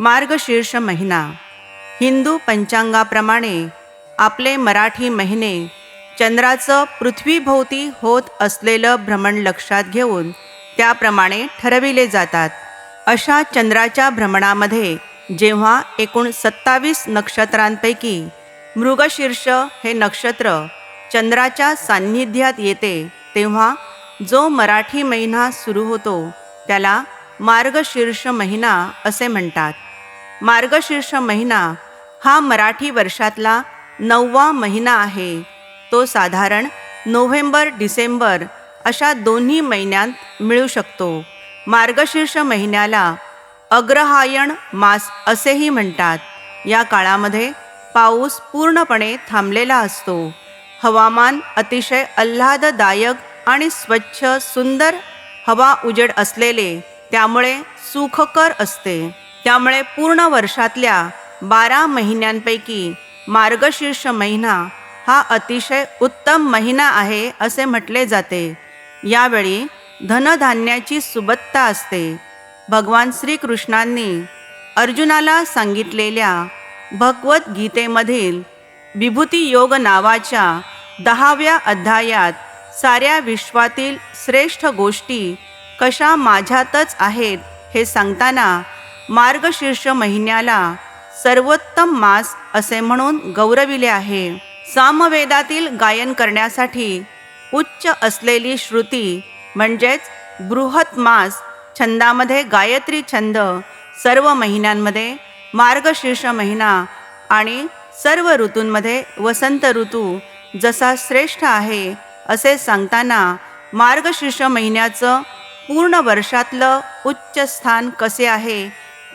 मार्गशीर्ष महिना हिंदू पंचांगाप्रमाणे आपले मराठी महिने चंद्राचं पृथ्वीभोवती होत असलेलं भ्रमण लक्षात घेऊन त्याप्रमाणे ठरविले जातात. अशा चंद्राच्या भ्रमणामध्ये जेव्हा एकूण सत्तावीस नक्षत्रांपैकी मृगशीर्ष हे नक्षत्र चंद्राच्या सान्निध्यात येते तेव्हा जो मराठी महिना सुरू होतो त्याला मार्गशीर्ष महिना असे म्हणतात. मार्गशीर्ष महिना हा मराठी वर्षातला नववा महिना आहे. तो साधारण नोव्हेंबर डिसेंबर अशा दोन्ही महिन्यांत मिळू शकतो. मार्गशीर्ष महिन्याला अग्रहायण मास असेही म्हणतात. या काळामध्ये पाऊस पूर्णपणे थांबलेला असतो. हवामान अतिशय आल्हाददायक आणि स्वच्छ सुंदर हवा उजेड असलेले त्यामुळे सुखकर असते. त्यामुळे पूर्ण वर्षातल्या बारा महिन्यांपैकी मार्गशीर्ष महिना हा अतिशय उत्तम महिना आहे असे म्हटले जाते. यावेळी धनधान्याची सुबत्ता असते. भगवान श्रीकृष्णांनी अर्जुनाला सांगितलेल्या भगवद्गीतेमधील विभूती योग नावाच्या दहाव्या अध्यायात साऱ्या विश्वातील श्रेष्ठ गोष्टी कशा माझ्यातच आहेत हे सांगताना मार्गशीर्ष महिन्याला सर्वोत्तम मास असे म्हणून गौरविले आहे. सामवेदातील गायन करण्यासाठी उच्च असलेली श्रुती म्हणजेच बृहत मास छंदामध्ये गायत्री छंद सर्व महिन्यांमध्ये मार्गशीर्ष महिना आणि सर्व ऋतूंमध्ये वसंत ऋतू जसा श्रेष्ठ आहे असे सांगताना मार्गशीर्ष महिन्याचं पूर्ण वर्षातलं उच्च स्थान कसे आहे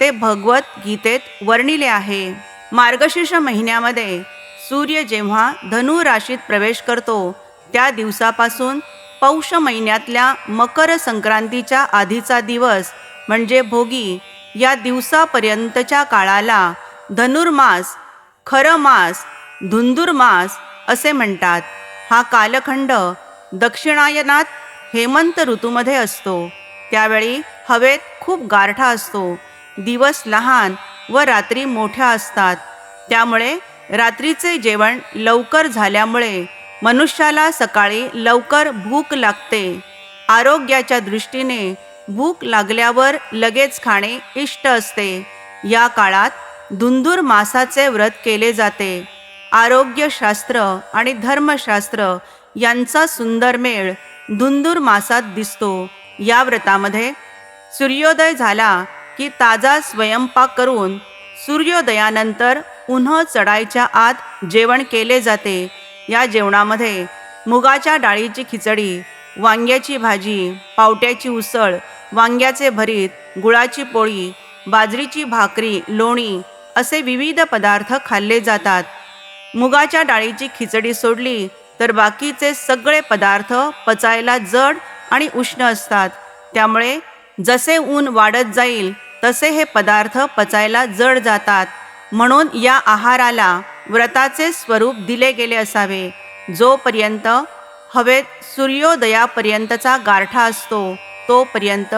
ते भगवद्गीतेत वर्णिले आहे. मार्गशीर्ष महिन्यामध्ये सूर्य जेव्हा धनु राशीत प्रवेश करतो त्या दिवसापासून पौष महिन्यातल्या मकर संक्रांतीच्या आधीचा दिवस म्हणजे भोगी या दिवसापर्यंतच्या काळाला धनुर्मास खरं मास धुंदुरमास असे म्हणतात. हा कालखंड दक्षिणायनात हेमंत ऋतूमध्ये असतो. त्यावेळी हवेत खूप गारठा असतो. दिवस लहान व रात्री मोठ्या असतात. त्यामुळे रात्रीचे जेवण लवकर झाल्यामुळे मनुष्याला सकाळी लवकर भूक लागते. आरोग्याच्या दृष्टीने भूक लागल्यावर लगेच खाणे इष्ट असते. या काळात धुंदूर मासाचे व्रत केले जाते. आरोग्यशास्त्र आणि धर्मशास्त्र यांचा सुंदर मेळ धुंदूर मासात दिसतो. या व्रतामध्ये सूर्योदय झाला की ताजा स्वयंपाक करून सूर्योदयानंतर उन्ह चढायच्या आत जेवण केले जाते. या जेवणामध्ये मुगाच्या डाळीची खिचडी वांग्याची भाजी पावट्याची उसळ वांग्याचे भरीत गुळाची पोळी बाजरीची भाकरी लोणी असे विविध पदार्थ खाल्ले जातात. मुगाच्या डाळीची खिचडी सोडली तर बाकीचे सगळे पदार्थ पचायला जड आणि उष्ण असतात. त्यामुळे जसे ऊन वाढत जाईल तसे हे पदार्थ पचायला जड जातात. म्हणून या आहाराला व्रताचे स्वरूप दिले गेले असावे. जोपर्यंत हवेत सूर्योदयापर्यंतचा गारठा असतो तोपर्यंत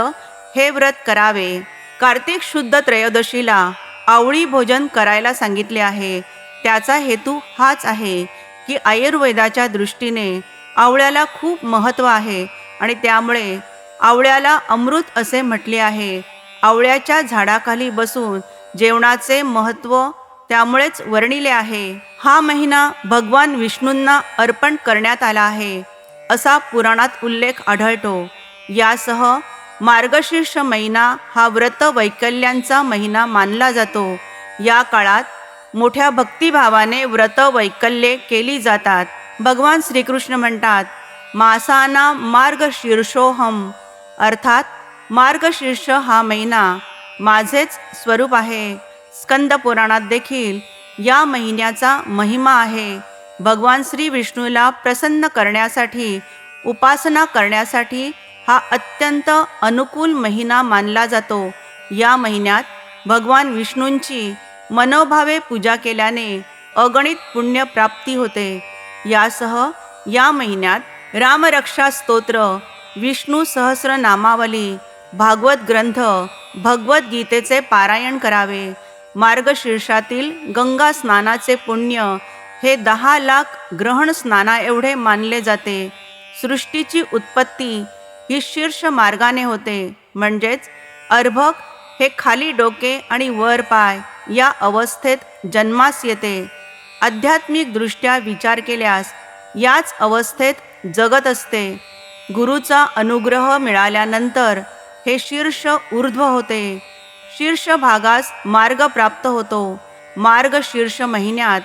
हे व्रत करावे. कार्तिक शुद्ध त्रयोदशीला आवळी भोजन करायला सांगितले आहे. त्याचा हेतू हाच आहे की आयुर्वेदाच्या दृष्टीने आवळ्याला खूप महत्त्व आहे आणि त्यामुळे आवळ्याला अमृत असे म्हटले आहे. आवळ्याच्या झाडाखाली बसून जेवणाचे महत्त्व त्यामुळेच वर्णिले आहे. हा महिना भगवान विष्णूंना अर्पण करण्यात आला आहे असा पुराणात उल्लेख आढळतो. यासह मार्गशीर्ष महिना हा व्रत वैकल्यांचा महिना मानला जातो. या काळात मोठ्या भक्तिभावाने व्रत वैकल्ये केली जातात. भगवान श्रीकृष्ण म्हणतात मासाना मार्गशीर्षोहम अर्थात मार्गशीर्ष हा महिना माझेच स्वरूप आहे. स्कंद पुराणात देखील या महिन्याचा महिमा आहे. भगवान श्री विष्णूला प्रसन्न करण्यासाठी उपासना करण्यासाठी हा अत्यंत अनुकूल महिना मानला जातो. या महिन्यात भगवान विष्णूंची मनोभावे पूजा केल्याने अगणित पुण्य प्राप्ती होते. यासह या महिन्यात रामरक्षा स्तोत्र विष्णू सहस्रनामावली भागवत ग्रंथ भगवद्गीतेचे पारायण करावे. मार्गशीर्षातील गंगा स्नानाचे पुण्य हे दहा लाख ग्रहण स्नाना एवढे मानले जाते. सृष्टीची उत्पत्ती ही शीर्ष मार्गाने होते. म्हणजेच अर्भक हे खाली डोके आणि वर पाय या अवस्थेत जन्मास येते. आध्यात्मिकदृष्ट्या विचार केल्यास याच अवस्थेत जगत असते. गुरुचा अनुग्रह मिळाल्यानंतर हे शीर्ष ऊर्ध्व होते. शीर्ष भागास मार्ग प्राप्त होतो. मार्ग शीर्ष महिन्यात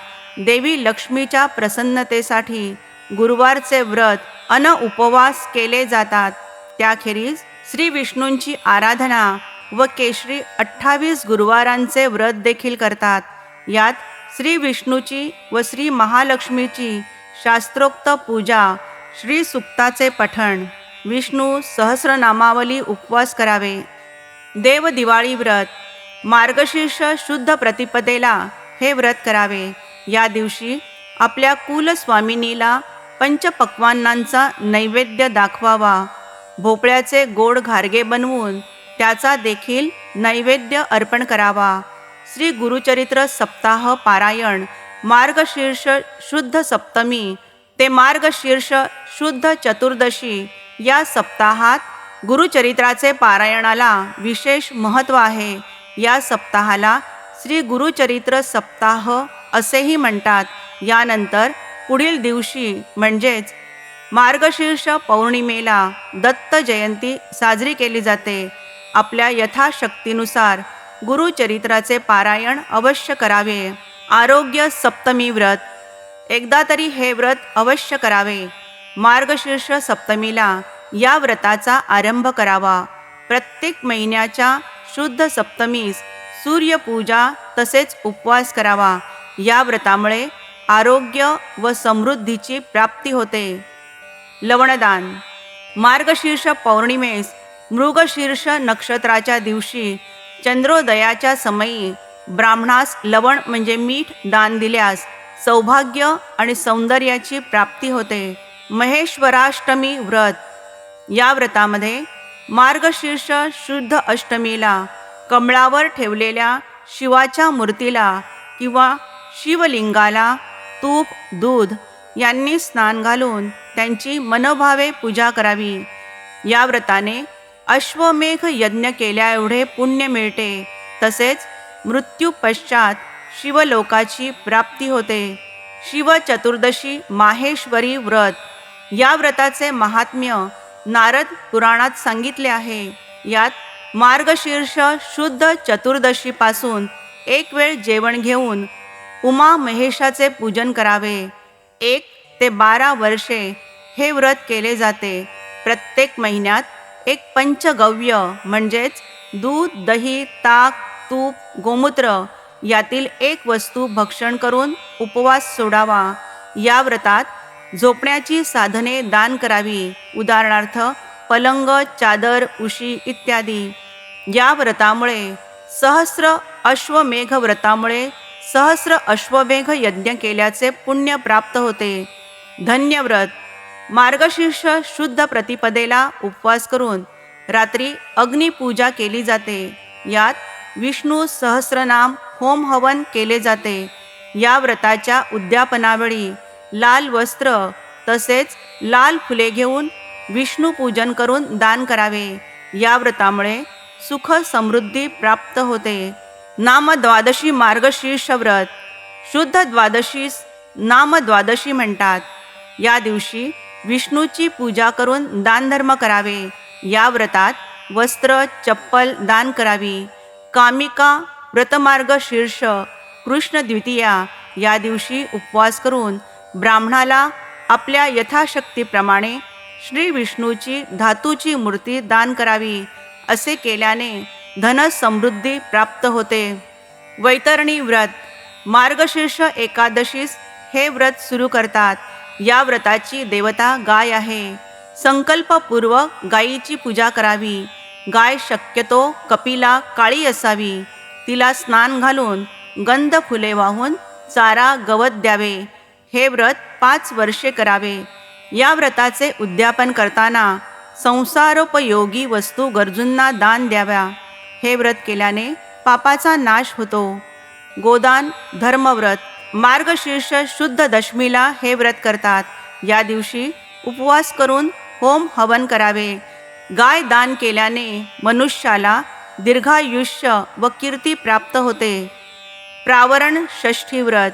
देवी लक्ष्मीच्या प्रसन्नतेसाठी गुरुवारचे व्रत अन उपवास केले जातात. त्याखेरीज श्री विष्णूंची आराधना व केशरी अठ्ठावीस गुरुवारांचे व्रत देखील करतात. यात श्री विष्णूची व श्री महालक्ष्मीची शास्त्रोक्त पूजा श्री सुक्ताचे पठण विष्णू सहस्रनामावली उपवास करावे. देव दिवाळी व्रत मार्गशीर्ष शुद्ध प्रतिपदेला हे व्रत करावे. या दिवशी आपल्या कुलस्वामिनीला पंचपक्वान्नांचा नैवेद्य दाखवावा. भोपळ्याचे गोड घारगे बनवून त्याचा देखील नैवेद्य अर्पण करावा. श्री गुरुचरित्र सप्ताह पारायण मार्गशीर्ष शुद्ध सप्तमी ते मार्गशीर्ष शुद्ध चतुर्दशी या सप्ताहात गुरुचरित्राचे पारायणाला विशेष महत्त्व आहे. या सप्ताहाला श्री गुरुचरित्र सप्ताह असेही म्हणतात. यानंतर पुढील दिवशी म्हणजेच मार्गशीर्ष पौर्णिमेला दत्त जयंती साजरी केली जाते. आपल्या यथाशक्तीनुसार गुरुचरित्राचे पारायण अवश्य करावे. आरोग्य सप्तमी व्रत. एकदा तरी हे व्रत अवश्य करावे. मार्गशीर्ष सप्तमीला या व्रताचा आरंभ करावा. प्रत्येक महिन्याच्या शुद्ध सप्तमीस सूर्यपूजा तसेच उपवास करावा. या व्रतामुळे आरोग्य व समृद्धीची प्राप्ती होते. लवणदान. मार्गशीर्ष पौर्णिमेस मृगशीर्ष नक्षत्राच्या दिवशी चंद्रोदयाच्या समयी ब्राह्मणास लवण म्हणजे मीठ दान दिल्यास सौभाग्य आणि सौंदर्याची प्राप्ती होते. महेश्वराष्टमी व्रत. या व्रतामध्ये मार्गशीर्ष शुद्ध अष्टमीला कमळावर ठेवलेल्या शिवाच्या मूर्तीला किंवा शिवलिंगाला तूप दूध यांनी स्नान घालून त्यांची मनोभावे पूजा करावी. या व्रताने अश्वमेघ यज्ञ केल्या एवढे पुण्य मिळते तसेच मृत्यू पश्चात शिवलोकाची प्राप्ती होते. शिवचतुर्दशी माहेश्वरी व्रत. या व्रताचे महात्म्य नारद पुराणात सांगितले आहे. यात मार्गशीर्ष शुद्ध चतुर्दशीपासून एक वेळ जेवण घेऊन उमा महेशाचे पूजन करावे. एक ते बारा वर्षे हे व्रत केले जाते. प्रत्येक महिन्यात एक पंचगव्य म्हणजेच दूध दही ताक तूप गोमूत्र यातील एक वस्तू भक्षण करून उपवास सोडावा. या व्रतात झोपण्याची साधने दान करावी. उदाहरणार्थ पलंग चादर उशी इत्यादी. या व्रतामुळे सहस्र अश्वमेघ व्रतामुळे सहस्र अश्वमेघ यज्ञ केल्याचे पुण्य प्राप्त होते. धन्यव्रत. मार्गशीर्ष शुद्ध प्रतिपदेला उपवास करून रात्री अग्निपूजा केली जाते. यात विष्णू सहस्रनाम होम हवन केले जाते. या व्रताच्या उद्यापनावेळी लाल वस्त्र तसेच लाल फुले घेऊन विष्णू पूजन करून दान करावे. या व्रतामुळे सुख समृद्धी प्राप्त होते. नाम द्वादशी मार्गशीर्ष व्रत शुद्ध द्वादशीस नाम द्वादशी म्हणतात. या दिवशी विष्णूची पूजा करून दानधर्म करावे. या व्रतात वस्त्र चप्पल दान करावी. कामिका व्रतमार्ग शीर्ष कृष्ण द्वितीया या दिवशी उपवास करून ब्राह्मणाला आपल्या यथाशक्तीप्रमाणे श्री विष्णूची धातूची मूर्ती दान करावी असे केल्याने धन समृद्धी प्राप्त होते. वैतरणी व्रत मार्गशीर्ष एकादशीस हे व्रत सुरू करतात. या व्रताची देवता गाय आहे. संकल्पपूर्व गायीची पूजा करावी. गाय शक्यतो कपिला काळी असावी. तिला स्नान घालून गंध फुले वाहून चारा गवत द्यावे. हे व्रत पाच वर्षे करावे. या व्रताचे उद्यापन करताना संसारोपयोगी वस्तू गरजूंना दान द्याव्या. हे व्रत केल्याने पापाचा नाश होतो. गोदान धर्मव्रत मार्गशीर्ष शुद्ध दशमीला हे व्रत करतात. या दिवशी उपवास करून होम हवन करावे. गाय दान केल्याने मनुष्याला दीर्घायुष्य व कीर्ती प्राप्त होते. प्रावरण षष्ठी व्रत.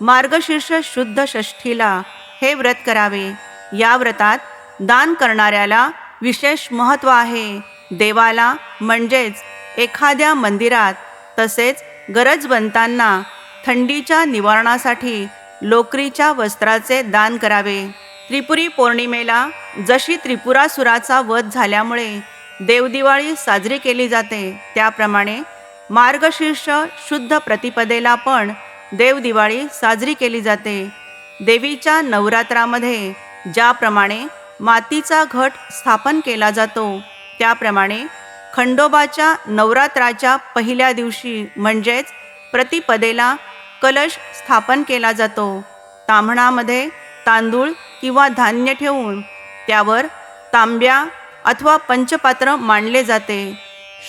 मार्गशीर्ष शुद्ध षष्ठीला हे व्रत करावे. या व्रतात दान करणाऱ्याला विशेष महत्त्व आहे. देवाला म्हणजेच एखाद्या मंदिरात तसेच गरजवंतांना थंडीच्या निवारणासाठी लोकरीच्या वस्त्राचे दान करावे. त्रिपुरी पौर्णिमेला जशी त्रिपुरासुराचा वध झाल्यामुळे देवदिवाळी साजरी केली जाते त्याप्रमाणे मार्गशीर्ष शुद्ध प्रतिपदेला पण देवदिवाळी साजरी केली जाते. देवीच्या नवरात्रामध्ये ज्याप्रमाणे मातीचा घट स्थापन केला जातो त्याप्रमाणे खंडोबाच्या नवरात्राच्या पहिल्या दिवशी म्हणजेच प्रतिपदेला कलश स्थापन केला जातो. ताम्हणामध्ये तांदूळ किंवा धान्य ठेवून त्यावर तांब्या अथवा पंचपात्र मांडले जाते.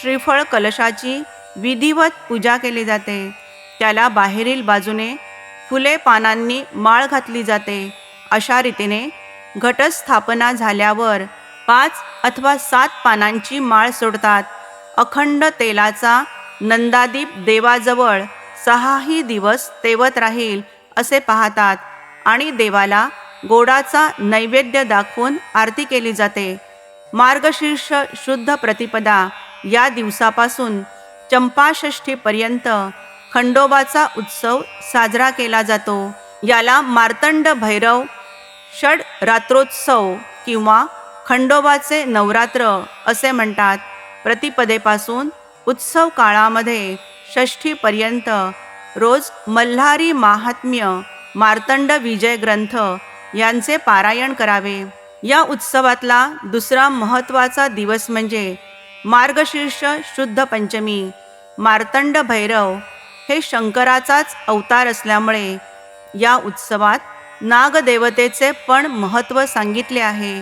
श्रीफळ कलशाची विधिवत पूजा केली जाते. त्याला बाहेरील बाजूने फुले पानांनी माळ घातली जाते. अशा रीतीने घटस्थापना झाल्यावर पाच अथवा सात पानांची माळ सोडतात. अखंड तेलाचा नंदादीप देवाजवळ सहाही दिवस तेवत राहील असे पाहतात आणि देवाला गोडाचा नैवेद्य दाखवून आरती केली जाते. मार्गशीर्ष शुद्ध प्रतिपदा या दिवसापासून चंपाषष्ठीपर्यंत खंडोबाचा उत्सव साजरा केला जातो. याला मार्तंड भैरव षड रात्रोत्सव किंवा खंडोबाचे नवरात्र असे म्हणतात. प्रतिपदेपासून उत्सव काळामध्ये षष्ठीपर्यंत रोज मल्हारी माहात्म्य मार्तंड विजय ग्रंथ यांचे पारायण करावे. या उत्सवातला दुसरा महत्त्वाचा दिवस म्हणजे मार्गशीर्ष शुद्ध पंचमी मार्तंड भैरव हे शंकराचाच अवतार असल्यामुळे या उत्सवात नागदेवतेचे पण महत्त्व सांगितले आहे.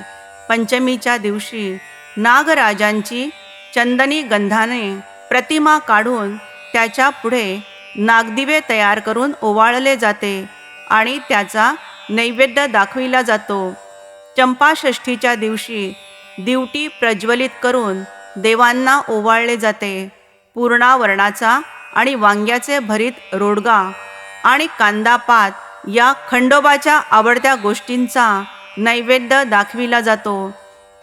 पंचमीच्या दिवशी नागराजांची चंदनी गंधाने प्रतिमा काढून त्याच्या पुढे नागदिवे तयार करून ओवाळले जाते आणि त्याचा नैवेद्य दाखविला जातो. चंपाषष्ठीच्या दिवशी दिवटी प्रज्वलित करून देवांना ओवाळले जाते. पूर्णावरणाचा आणि वांग्याचे भरीत रोडगा आणि कांदापात या खंडोबाच्या आवडत्या गोष्टींचा नैवेद्य दाखविला जातो.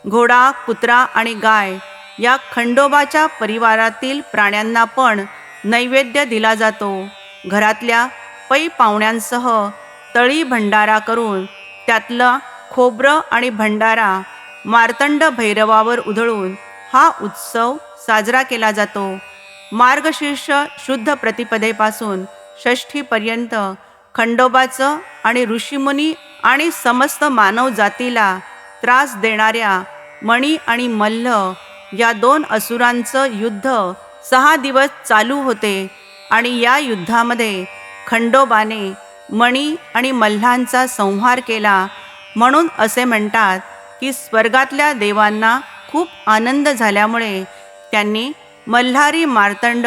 घोडा कुत्रा आणि गाय या खंडोबाच्या परिवारातील प्राण्यांना पण नैवेद्य दिला जातो. घरातल्या पै पाहुण्यांसह तळी भंडारा करून त्यातलं खोबरं आणि भंडारा मार्तंड भैरवावर उधळून हा उत्सव साजरा केला जातो. मार्गशीर्ष शुद्ध प्रतिपदेपासून षष्ठीपर्यंत खंडोबाचं आणि ऋषीमुनी आणि समस्त मानव जातीला त्रास देणाऱ्या मणी आणि मल्ल या दोन असुरांचं युद्ध सहा दिवस चालू होते आणि या युद्धामध्ये खंडोबाने मणी आणि मल्हांचा संहार केला. म्हणून असे म्हणतात की स्वर्गातल्या देवांना खूप आनंद झाल्यामुळे त्यांनी मल्हारी मार्तंड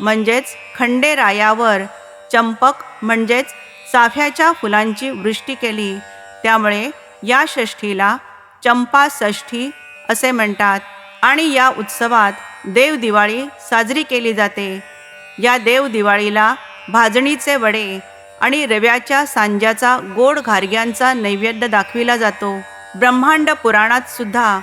म्हणजेच खंडेरायावर चंपक म्हणजेच चाफ्याच्या फुलांची वृष्टी केली. त्यामुळे या षष्ठीला चंपा षष्ठी असे म्हणतात आणि या उत्सवात देवदिवाळी साजरी केली जाते. या देवदिवाळीला भाजणीचे वडे आणि रव्याच्या सांज्याचा गोड घारग्यांचा नैवेद्य दाखविला जातो. ब्रह्मांड पुराणात सुद्धा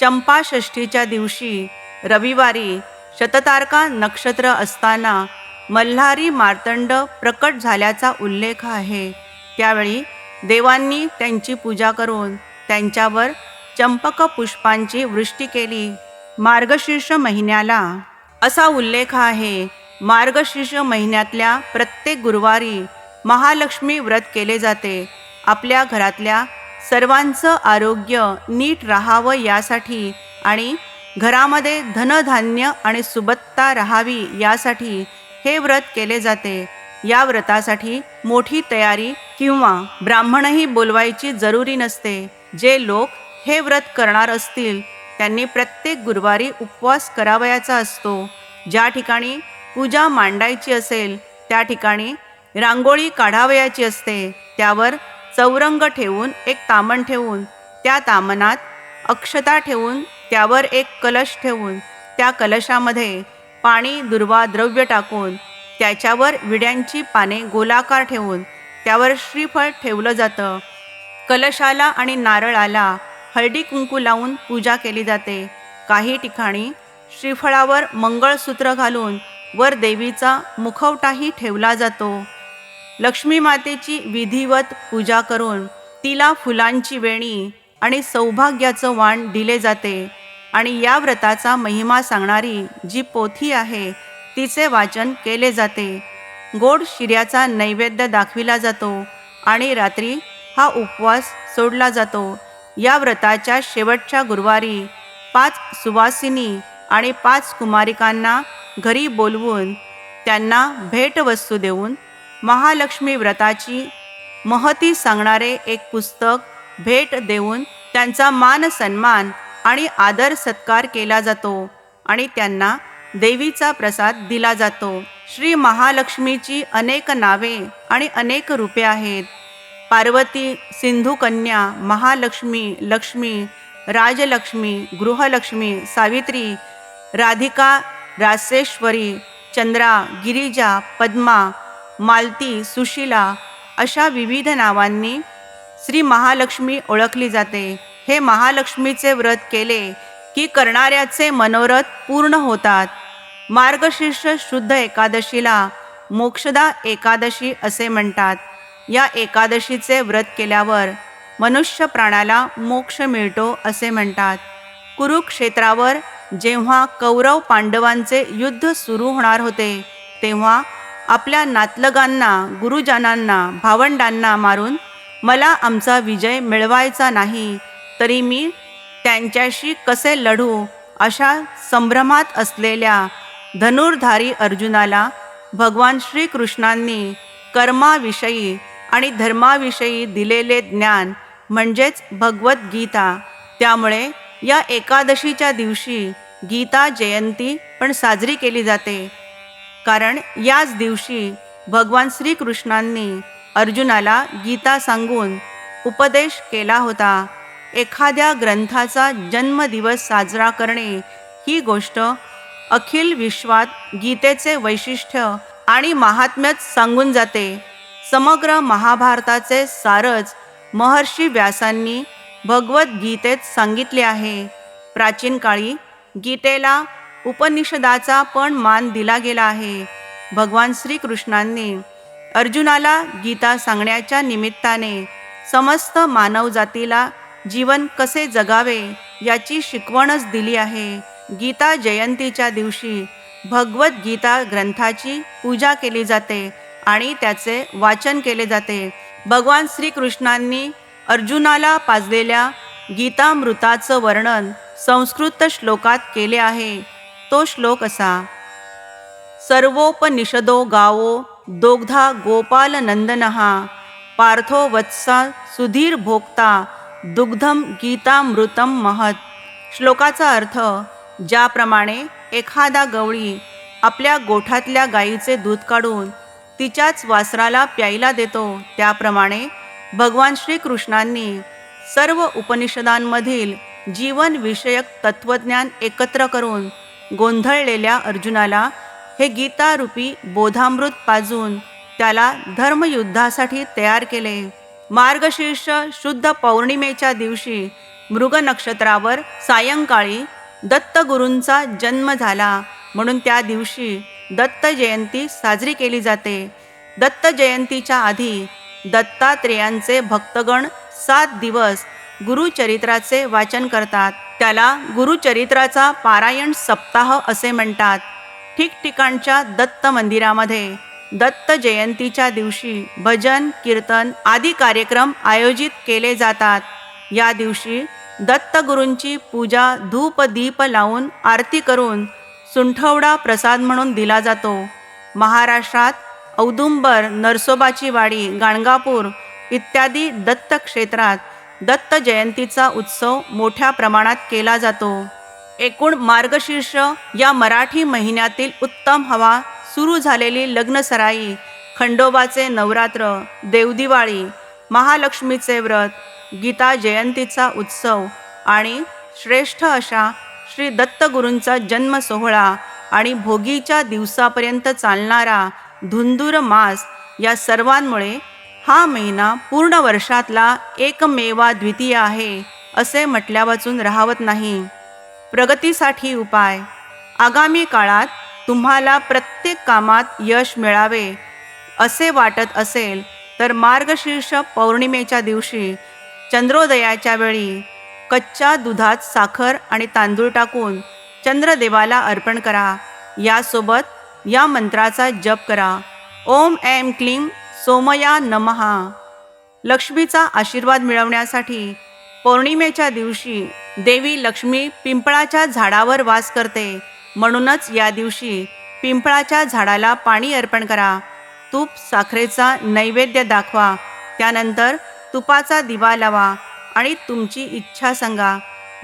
चंपाषष्ठीच्या दिवशी रविवारी शततारका नक्षत्र असताना मल्हारी मार्तंड प्रकट झाल्याचा उल्लेख आहे. त्यावेळी देवांनी त्यांची पूजा करून त्यांच्यावर चंपक पुष्पांची वृष्टी केली. मार्गशीर्ष महिन्याला असा उल्लेख आहे. मार्गशीर्ष महिन्यातल्या प्रत्येक गुरुवारी महालक्ष्मी व्रत केले जाते. आपल्या घरातल्या सर्वांचं आरोग्य नीट राहावं यासाठी आणि घरामध्ये धनधान्य आणि सुबत्ता राहावी यासाठी हे व्रत केले जाते. या व्रतासाठी मोठी तयारी किंवा ब्राह्मणही बोलवायची जरुरी नसते. जे लोक हे व्रत करणार असतील त्यांनी प्रत्येक गुरुवारी उपवास करावयाचा असतो. ज्या ठिकाणी पूजा मांडायची असेल त्या ठिकाणी रांगोळी काढावयाची असते. त्यावर चौरंग ठेवून एक तामण ठेवून त्या तामणात अक्षता ठेवून त्यावर एक कलश ठेवून त्या कलशामध्ये पाणी दुर्वा द्रव्य टाकून त्याच्यावर विड्यांची पाने गोलाकार ठेवून त्यावर श्रीफळ ठेवलं जातं. कलशाला आणि नारळाला हळदी कुंकू लावून पूजा केली जाते. काही ठिकाणी श्रीफळावर मंगळसूत्र घालून वर देवीचा मुखवटाही ठेवला जातो. लक्ष्मी मातेची विधिवत पूजा करून तिला फुलांची वेणी आणि सौभाग्याचं वाण दिले जाते. आणि या व्रताचा महिमा सांगणारी जी पोथी आहे तिचे वाचन केले जाते. गोड शिऱ्याचा नैवेद्य दाखविला जातो आणि रात्री हा उपवास सोडला जातो. या व्रताच्या शेवटच्या गुरुवारी पाच सुवासिनी आणि पाच कुमारिकांना घरी बोलवून त्यांना भेटवस्तू देऊन महालक्ष्मी व्रताची महती सांगणारे एक पुस्तक भेट देऊन त्यांचा मान सन्मान आणि आदर सत्कार केला जातो आणि त्यांना देवीचा प्रसाद दिला जातो. श्री महालक्ष्मीची अनेक नावे आणि अनेक रूपे आहेत. पार्वती सिंधू कन्या महालक्ष्मी लक्ष्मी राजलक्ष्मी गृहलक्ष्मी सावित्री राधिका रासेश्वरी चंद्रा गिरिजा पद्मा मालती सुशिला अशा विविध नावांनी श्री महालक्ष्मी ओळखली जाते. हे महालक्ष्मीचे व्रत केले की करणाऱ्याचे मनोरथ पूर्ण होतात. मार्गशीर्ष शुद्ध एकादशीला मोक्षदा एकादशी असे म्हणतात. या एकादशीचे व्रत केल्यावर मनुष्य प्राणाला मोक्ष मिळतो असे म्हणतात. कुरुक्षेत्रावर जेव्हा कौरव पांडवांचे युद्ध सुरू होणार होते तेव्हा आपल्या नातलगांना गुरुजनांना भावंडांना मारून मला आमचा विजय मिळवायचा नाही तरी मी त्यांच्याशी कसे लढू अशा संभ्रमात असलेल्या धनुर्धारी अर्जुनाला भगवान श्रीकृष्णांनी कर्माविषयी आणि धर्माविषयी दिलेले ज्ञान म्हणजेच भगवद्गीता त्यामुळे या एकादशीच्या दिवशी गीता जयंती पण साजरी केली जाते. कारण याच दिवशी भगवान श्रीकृष्णांनी अर्जुनाला गीता सांगून उपदेश केला होता. एखाद्या ग्रंथाचा जन्मदिवस साजरा करणे ही गोष्ट अखिल विश्वात गीतेचे वैशिष्ट्य आणि महात्म्यच सांगून जाते. समग्र महाभारताचे सारच महर्षी व्यासांनी भगवद्गीतेत सांगितले आहे. प्राचीन काळी गीतेला उपनिषदाचा पण मान दिला गेला आहे. भगवान श्रीकृष्णांनी अर्जुनाला गीता सांगण्याच्या निमित्ताने समस्त मानवजातीला जीवन कसे जगावे याची शिकवणच दिली आहे. गीता जयंतीच्या दिवशी भगवद्गीता ग्रंथाची पूजा केली जाते आणि त्याचे वाचन केले जाते. भगवान श्रीकृष्णांनी अर्जुनाला पाजलेल्या गीतामृताचं वर्णन संस्कृत श्लोकात केले आहे. तो श्लोक असा सर्वोपनिषदो गावो दोग्धा गोपालनंदनहा पार्थो वत्सा सुधीर भोक्ता दुग्धम गीतामृतम महत। श्लोकाचा अर्थ ज्याप्रमाणे एखादा गवळी आपल्या गोठातल्या गायीचे दूध काढून तिच्याच वासराला प्यायला देतो त्याप्रमाणे भगवान श्रीकृष्णांनी सर्व उपनिषदांमधील जीवनविषयक तत्त्वज्ञान एकत्र करून गोंधळलेल्या अर्जुनाला हे गीतारूपी बोधामृत पाजून त्याला धर्मयुद्धासाठी तयार केले. मार्गशीर्ष शुद्ध पौर्णिमेच्या दिवशी मृग नक्षत्रावर सायंकाळी दत्तगुरूंचा जन्म झाला. म्हणून त्या दिवशी दत्त जयंती साजरी केली जाते. दत्त जयंतीच्या आधी दत्तात्रेयांचे भक्तगण सात दिवस गुरुचरित्राचे वाचन करतात. त्याला गुरुचरित्राचा पारायण सप्ताह असे म्हणतात. ठिकठिकाणच्या दत्त मंदिरामध्ये दत्त जयंतीच्या दिवशी भजन कीर्तन आदी कार्यक्रम आयोजित केले जातात. या दिवशी दत्तगुरूंची पूजा धूप दीप लावून आरती करून सुंठवडा प्रसाद म्हणून दिला जातो. महाराष्ट्रात औदुंबर नरसोबाची वाडी गाणगापूर इत्यादी दत्त क्षेत्रात दत्त जयंतीचा उत्सव मोठ्या प्रमाणात केला जातो. एकूण मार्गशीर्ष या मराठी महिन्यातील उत्तम हवा सुरू झालेली लग्नसराई खंडोबाचे नवरात्र देवदिवाळी महालक्ष्मीचे व्रत गीता जयंतीचा उत्सव आणि श्रेष्ठ अशा श्री दत्तगुरूंचा जन्म सोहळा आणि भोगीच्या दिवसापर्यंत चालणारा धुंदूर मास या सर्वांमुळे हा महिना पूर्ण वर्षातला एकमेवा द्वितीय आहे असे म्हटल्या वाचून राहवत नाही. प्रगतीसाठी उपाय. आगामी काळात तुम्हाला प्रत्येक कामात यश मिळावे असे वाटत असेल तर मार्गशीर्ष पौर्णिमेच्या दिवशी चंद्रोदयाच्या वेळी कच्च्या दुधात साखर आणि तांदूळ टाकून चंद्रदेवाला अर्पण करा. यासोबत या मंत्राचा जप करा. ओम ऐम क्लीं सोमया नमहा लक्ष्मीचा आशीर्वाद मिळवण्यासाठी पौर्णिमेच्या दिवशी देवी लक्ष्मी पिंपळाच्या झाडावर वास करते. म्हणूनच या दिवशी पिंपळाच्या झाडाला पाणी अर्पण करा. तूप साखरेचा नैवेद्य दाखवा. त्यानंतर तुपाचा दिवा लावा आणि तुमची इच्छा सांगा.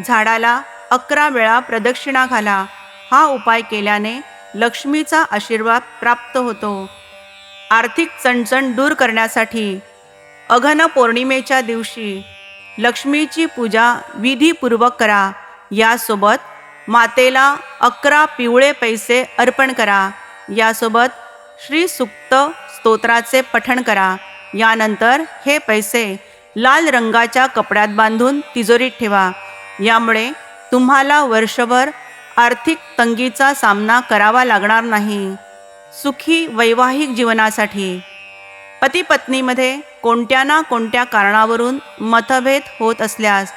झाडाला अकरा वेळा प्रदक्षिणा घाला. हा उपाय केल्याने लक्ष्मीचा आशीर्वाद प्राप्त होतो. आर्थिक चणचण दूर करण्यासाठी अघन पौर्णिमेच्या दिवशी लक्ष्मीची पूजा विधीपूर्वक करा. यासोबत मातेला अकरा पिवळे पैसे अर्पण करा. यासोबत श्री सुक्त स्तोत्राचे पठण करा. यानंतर हे पैसे लाल रंगाच्या कपड्यात बांधून तिजोरीत ठेवा. यामुळे तुम्हाला वर्षभर आर्थिक तंगीचा सामना करावा लागणार नाही. सुखी वैवाहिक जीवनासाठी. पती पत्नीमध्ये कोणत्या ना कोणत्या कारणावरून मतभेद होत असल्यास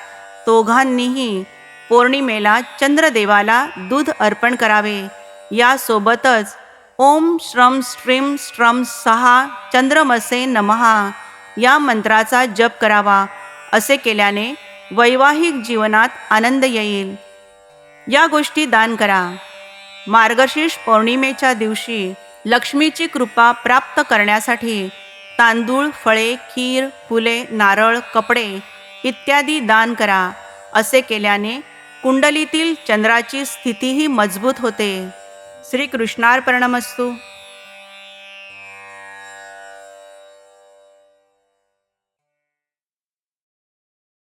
दोघांनीही पौर्णिमेला चंद्रदेवाला दूध अर्पण करावे. यासोबतच ओम श्रम श्रीम श्रम सहा चंद्रमसे नमहा. या मंत्राचा जप करावा असे केल्याने वैवाहिक जीवनात आनंद येईल. या गोष्टी दान करा. मार्गशीर्ष पौर्णिमेच्या दिवशी लक्ष्मीची कृपा प्राप्त करण्यासाठी तांदूळ फळे खीर फुले नारळ कपडे इत्यादी दान करा. असे केल्याने कुंडलीतील चंद्राची स्थितीही मजबूत होते. श्रीकृष्णार्पणमस्तू.